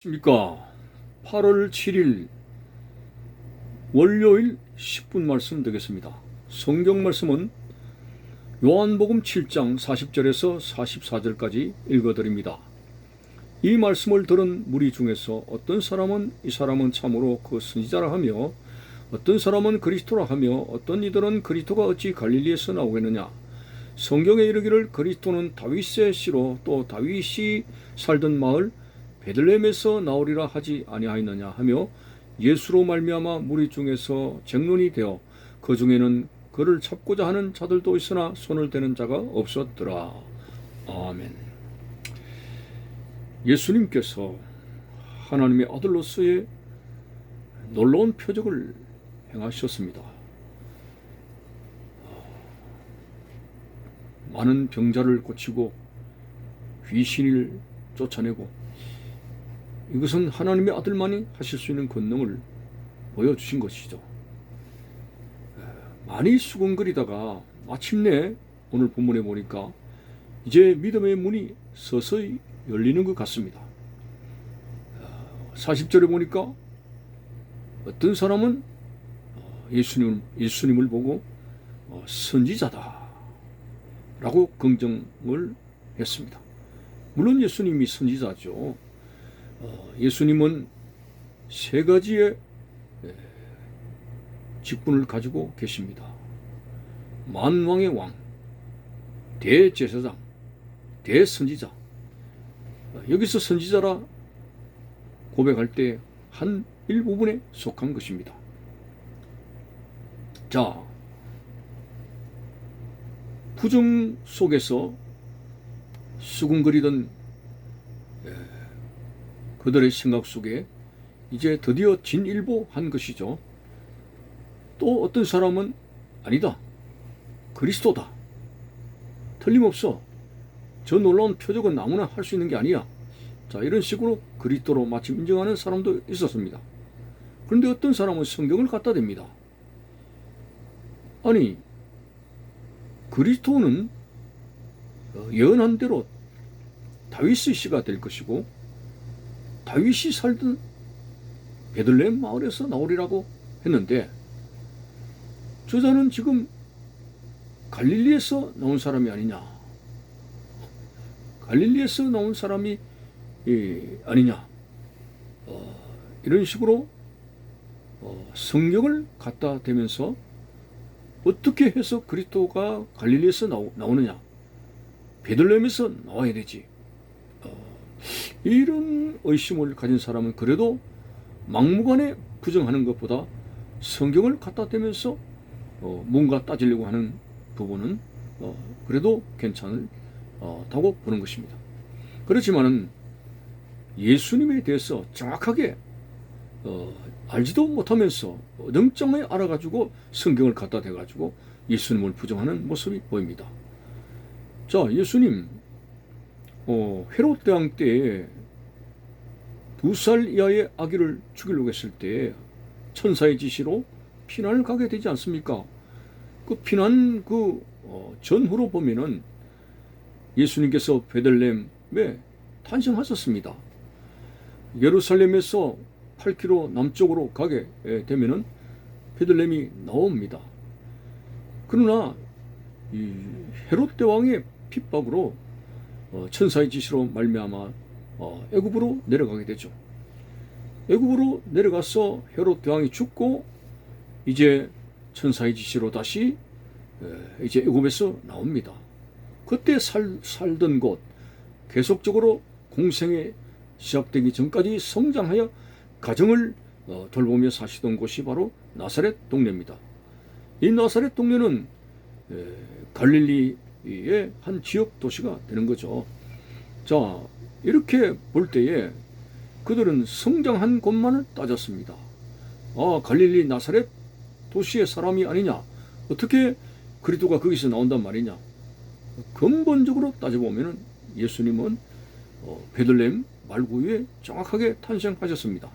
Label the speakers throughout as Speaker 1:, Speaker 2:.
Speaker 1: 십니까 8월 7일 월요일 10분 말씀 되겠습니다. 성경 말씀은 요한복음 7장 40절에서 44절까지 읽어드립니다. 이 말씀을 들은 무리 중에서 어떤 사람은 이 사람은 참으로 그 선지자라 하며 어떤 사람은 그리스도라 하며 어떤 이들은 그리스도가 어찌 갈릴리에서 나오겠느냐 성경에 이르기를 그리스도는 다윗의 씨로 또 다윗이 살던 마을 베들레헴에서 나오리라 하지 아니하였느냐 하며 예수로 말미암아 무리 중에서 쟁론이 되어 그 중에는 그를 잡고자 하는 자들도 있으나 손을 대는 자가 없었더라. 아멘. 예수님께서 하나님의 아들로서의 놀라운 표적을 행하셨습니다. 많은 병자를 고치고 귀신을 쫓아내고 이것은 하나님의 아들만이 하실 수 있는 권능을 보여주신 것이죠. 많이 수군거리다가 마침내 오늘 본문에 보니까 이제 믿음의 문이 서서히 열리는 것 같습니다. 40절에 보니까 어떤 사람은 예수님, 예수님을 보고 어, 선지자다 라고 긍정을 했습니다. 물론 예수님이 선지자죠. 어, 예수님은 세 가지의 예, 직분을 가지고 계십니다. 만왕의 왕, 대제사장, 대선지자. 어, 여기서 선지자라 고백할 때 한 일부분에 속한 것입니다. 자, 부정 속에서 수군거리던 그들의 생각 속에 이제 드디어 진일보한 것이죠. 또 어떤 사람은 아니다. 그리스도다. 틀림없어. 저 놀라운 표적은 아무나 할 수 있는 게 아니야. 자, 이런 식으로 그리스도로 마침 인정하는 사람도 있었습니다. 그런데 어떤 사람은 성경을 갖다 댑니다. 아니, 그리스도는 예언한 대로 다윗의 씨가 될 것이고 다윗이 살던 베들레헴 마을에서 나오리라고 했는데 저자는 지금 갈릴리에서 나온 사람이 아니냐? 갈릴리에서 나온 사람이 아니냐? 어, 이런 식으로 어, 성경을 갖다 대면서 어떻게 해서 그리스도가 갈릴리에서 나오, 나오느냐? 베들레헴에서 나와야 되지 이런 의심을 가진 사람은 그래도 막무가내 부정하는 것보다 성경을 갖다 대면서 어, 뭔가 따지려고 하는 부분은 어, 그래도 괜찮다고 어, 보는 것입니다. 그렇지만은 예수님에 대해서 정확하게 어, 알지도 못하면서 능정에 알아가지고 성경을 갖다 대가지고 예수님을 부정하는 모습이 보입니다. 자, 예수님 어, 헤롯 대왕 때두살 이하의 아기를 죽이려고 했을 때 천사의 지시로 피난을 가게 되지 않습니까? 그 피난 그 어, 전후로 보면은 예수님께서 베들렘에 탄생하셨습니다. 예루살렘에서 8km 남쪽으로 가게 되면은 베들렘이 나옵니다. 그러나 이 헤롯 대왕의 핍박으로 어, 천사의 지시로 말미암아 어, 애굽으로 내려가게 되죠. 애굽으로 내려가서 헤롯 대왕이 죽고 이제 천사의 지시로 다시 에, 이제 애굽에서 나옵니다. 그때 살, 살던 곳 계속적으로 공생에 시작되기 전까지 성장하여 가정을 어, 돌보며 사시던 곳이 바로 나사렛 동네입니다. 이 나사렛 동네는 에, 갈릴리 의 한 지역 도시가 되는 거죠. 자, 이렇게 볼 때에 그들은 성장한 곳만을 따졌습니다. 아, 갈릴리 나사렛 도시의 사람이 아니냐? 어떻게 그리스도가 거기서 나온단 말이냐? 근본적으로 따져보면 예수님은 어, 베들렘 말구에 정확하게 탄생하셨습니다.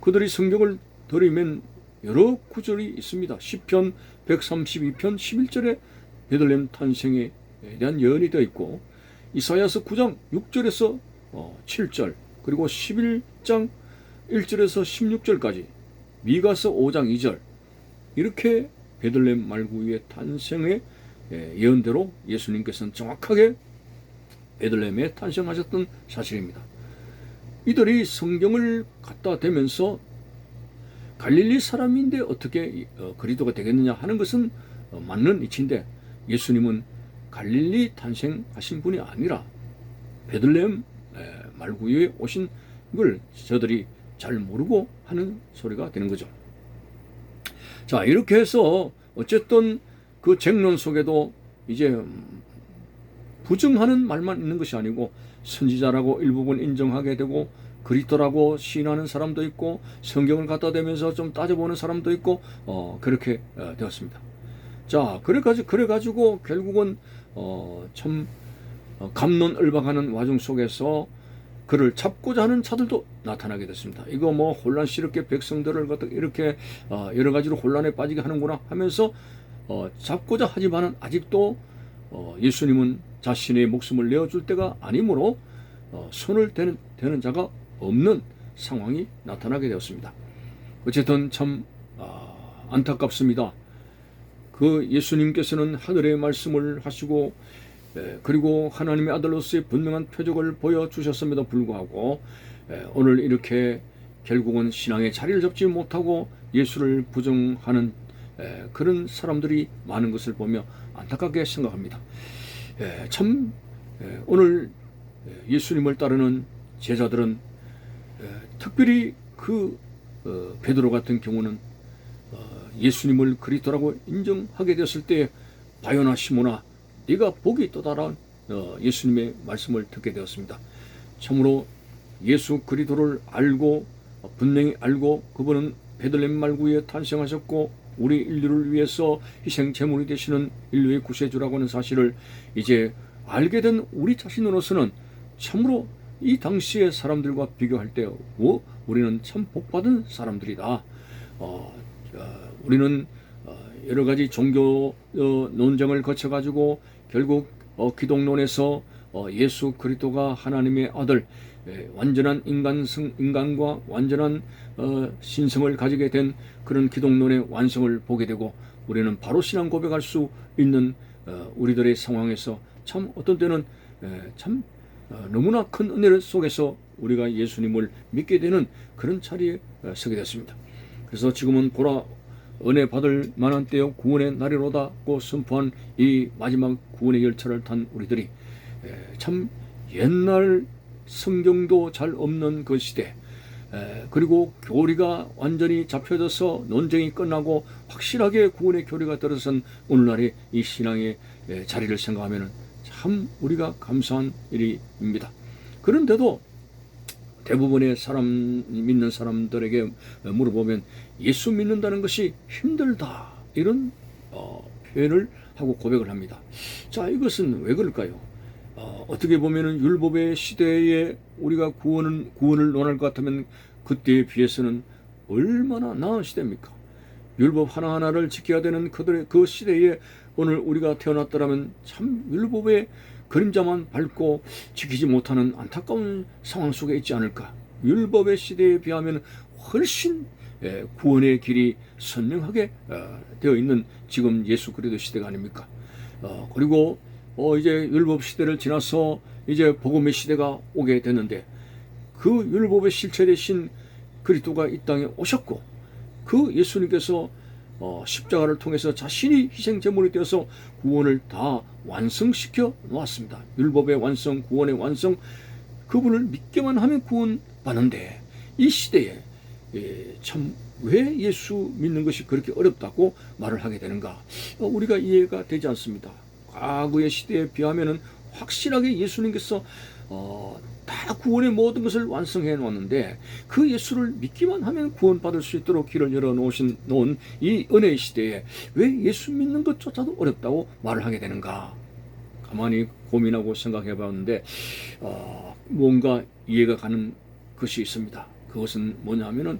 Speaker 1: 그들이 성경을 들으면 여러 구절이 있습니다. 10편 132편 11절에 베들렘 탄생에 대한 예언이 되어 있고 이사야서 9장 6절에서 7절 어, 그리고 11장 1절에서 16절까지 미가서 5장 2절 이렇게 베들레헴 말구유의 탄생의 예, 예언대로 예수님께서는 정확하게 베들레헴에 탄생하셨던 사실입니다. 이들이 성경을 갖다 대면서 갈릴리 사람인데 어떻게 어, 그리스도가 되겠느냐 하는 것은 어, 맞는 이치인데 예수님은 갈릴리 탄생하신 분이 아니라 베들레헴 에, 말구유에 오신 걸 저들이 잘 모르고 하는 소리가 되는 거죠. 자 이렇게 해서 어쨌든 그 쟁론 속에도 이제 음, 부정하는 말만 있는 것이 아니고 선지자라고 일부분 인정하게 되고 그리스도라고 시인하는 사람도 있고 성경을 갖다 대면서 좀 따져보는 사람도 있고 어 그렇게 어, 되었습니다. 자 그래가지고 그래가지고 결국은 어 참 어, 감론을박하는 와중 속에서 그를 잡고자 하는 자들도 나타나게 됐습니다. 이거 뭐 혼란스럽게 백성들을 이렇게 어, 여러 가지로 혼란에 빠지게 하는구나 하면서 어, 잡고자 하지만은 아직도 어, 예수님은 자신의 목숨을 내어줄 때가 아니므로 어, 손을 대는, 대는 자가 없는 상황이 나타나게 되었습니다. 어쨌든 참 아, 안타깝습니다. 그 예수님께서는 하늘의 말씀을 하시고 에, 그리고 하나님의 아들로서의 분명한 표적을 보여주셨음에도 불구하고 에, 오늘 이렇게 결국은 신앙의 자리를 잡지 못하고 예수를 부정하는 에, 그런 사람들이 많은 것을 보며 안타깝게 생각합니다. 에, 참 에, 오늘 에, 예수님을 따르는 제자들은 에, 특별히 그 어, 베드로 같은 경우는 어, 예수님을 그리스도라고 인정하게 되었을 때 바요나 시모나 네가 복이 또다라 어, 예수님의 말씀을 듣게 되었습니다. 참으로 예수 그리스도를 알고 어, 분명히 알고 그분은 베들레헴 말구에 탄생하셨고 우리 인류를 위해서 희생 제물이 되시는 인류의 구세주라고 하는 사실을 이제 알게 된 우리 자신으로서는 참으로 이 당시의 사람들과 비교할 때 오, 우리는 참 복받은 사람들이다. 어, 어, 우리는 어, 여러 가지 종교 어, 논쟁을 거쳐 가지고 결국 어, 기독론에서 어, 예수 그리스도가 하나님의 아들 예, 완전한 인간성 인간과 완전한 어, 신성을 가지게 된 그런 기독론의 완성을 보게 되고 우리는 바로 신앙 고백할 수 있는 어, 우리들의 상황에서 참 어떤 때는 에, 참 어, 너무나 큰 은혜 속에서 우리가 예수님을 믿게 되는 그런 자리에 어, 서게 됐습니다. 그래서 지금은 보라 은혜 받을 만한 때요 구원의 날이로다고 선포한 이 마지막 구원의 열차를 탄 우리들이 에, 참 옛날 성경도 잘 없는 그 시대 에, 그리고 교리가 완전히 잡혀져서 논쟁이 끝나고 확실하게 구원의 교리가 들어선 오늘날의 이 신앙의 에, 자리를 생각하면 참 우리가 감사한 일입니다. 그런데도 대부분의 사람 믿는 사람들에게 물어보면 예수 믿는다는 것이 힘들다 이런 어, 표현을 하고 고백을 합니다. 자 이것은 왜 그럴까요? 어, 어떻게 보면은 율법의 시대에 우리가 구원은 구원을 논할 것 같으면 그때에 비해서는 얼마나 나은 시대입니까? 율법 하나하나를 지켜야 되는 그들의 그 시대에 오늘 우리가 태어났더라면 참 율법의 그림자만 밟고 지키지 못하는 안타까운 상황 속에 있지 않을까. 율법의 시대에 비하면 훨씬 예, 구원의 길이 선명하게 어, 되어 있는 지금 예수 그리스도 시대가 아닙니까? 어, 그리고 어, 이제 율법 시대를 지나서 이제 복음의 시대가 오게 됐는데 그 율법의 실체 대신 그리스도가 이 땅에 오셨고 그 예수님께서 어, 십자가를 통해서 자신이 희생 제물이 되어서 구원을 다 완성시켜 놓았습니다. 율법의 완성, 구원의 완성, 그분을 믿기만 하면 구원 받는데 이 시대에 예, 참왜 예수 믿는 것이 그렇게 어렵다고 말을 하게 되는가? 어, 우리가 이해가 되지 않습니다. 과거의 시대에 비하면은 확실하게 예수님께서 어, 다 구원의 모든 것을 완성해 놓았는데 그 예수를 믿기만 하면 구원받을 수 있도록 길을 열어 놓으신 놓은 이 은혜의 시대에 왜 예수 믿는 것조차도 어렵다고 말을 하게 되는가? 가만히 고민하고 생각해 봤는데 어, 뭔가 이해가 가는 것이 있습니다. 그것은 뭐냐면은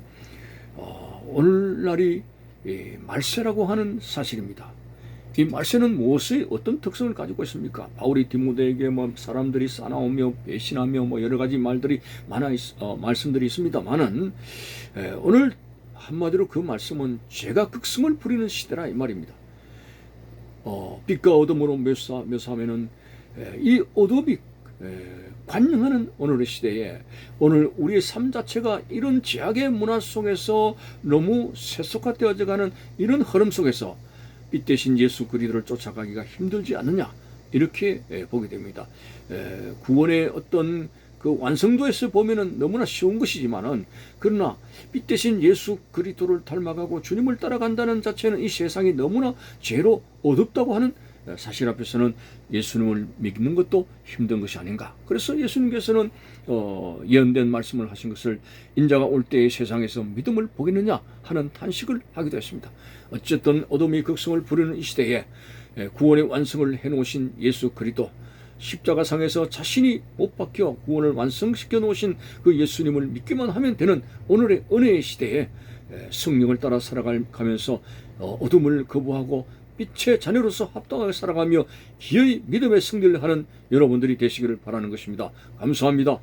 Speaker 1: 어, 오늘날이 이 말세라고 하는 사실입니다. 이 말세는 무엇의 어떤 특성을 가지고 있습니까? 바울이 디모데에게 뭐 사람들이 싸나오며 배신하며 뭐 여러 가지 말들이 많아 있, 어, 말씀들이 있습니다만은 에, 오늘 한마디로 그 말씀은 죄가 극성을 부리는 시대라 이 말입니다. 어, 빛과 어둠으로 묘사, 묘사하면은 에, 이 어둠이 에, 관영하는 오늘의 시대에 오늘 우리의 삶 자체가 이런 제약의 문화 속에서 너무 세속화되어져 가는 이런 흐름 속에서 빛 대신 예수 그리스도를 쫓아가기가 힘들지 않느냐 이렇게 에, 보게 됩니다. 에, 구원의 어떤 그 완성도에서 보면은 너무나 쉬운 것이지만은 그러나 빛 대신 예수 그리스도를 닮아가고 주님을 따라간다는 자체는 이 세상이 너무나 죄로 어둡다고 하는 사실 앞에서는 예수님을 믿는 것도 힘든 것이 아닌가. 그래서 예수님께서는 어, 예언된 말씀을 하신 것을 인자가 올 때의 세상에서 믿음을 보겠느냐 하는 탄식을 하기도 했습니다. 어쨌든 어둠이 극성을 부르는 이 시대에 에, 구원의 완성을 해놓으신 예수 그리스도 십자가상에서 자신이 못 박혀 구원을 완성시켜 놓으신 그 예수님을 믿기만 하면 되는 오늘의 은혜의 시대에 에, 성령을 따라 살아가면서 어, 어둠을 거부하고 빛의 자녀로서 합당하게 살아가며 기의 믿음의 승리를 하는 여러분들이 되시기를 바라는 것입니다. 감사합니다.